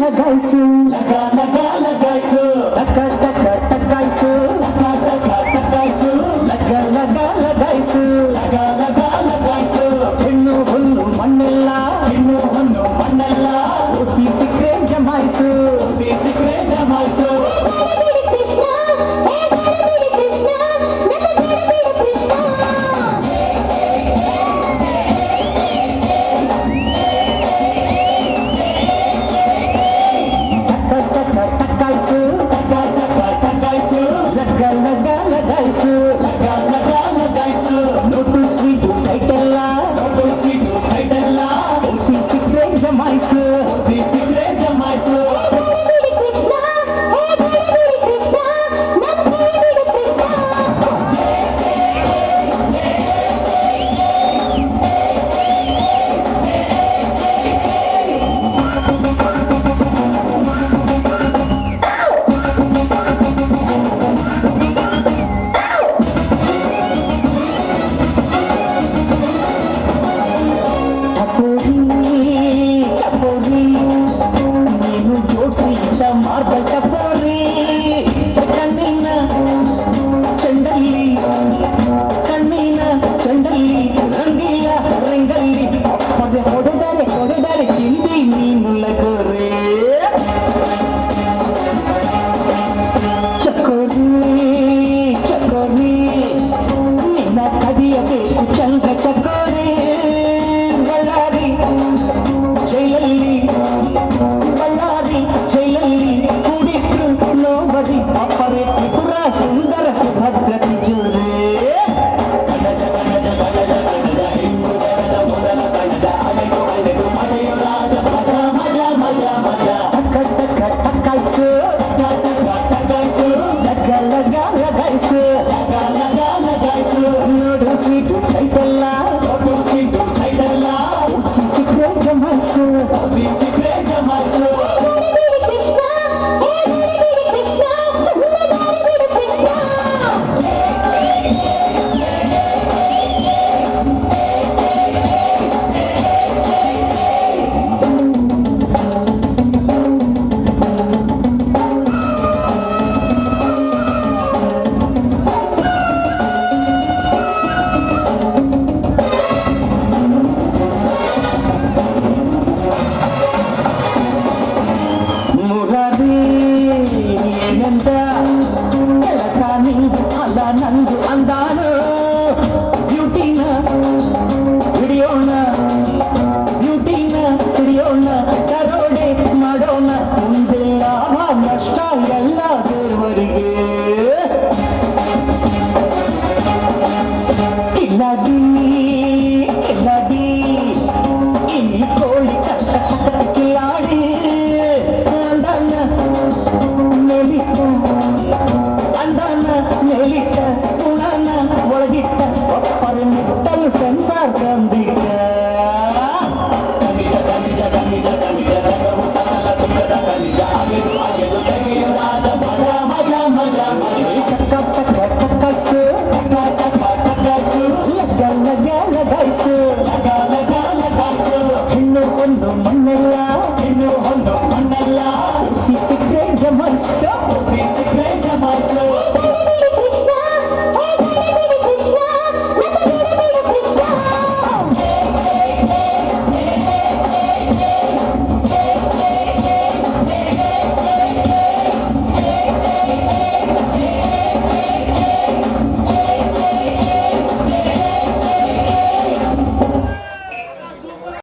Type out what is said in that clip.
లగాయిసు టక టక టకాయిసు టక టక టకాయిసు లగ లగ లగాయిసు எல்லா தேர்வருக்கு இல்லாடி இல்லாடி இனி கோழி கட்ட சக்கத்துக்கு ஆடி. நெலிக்க அந்தான நெலிக்க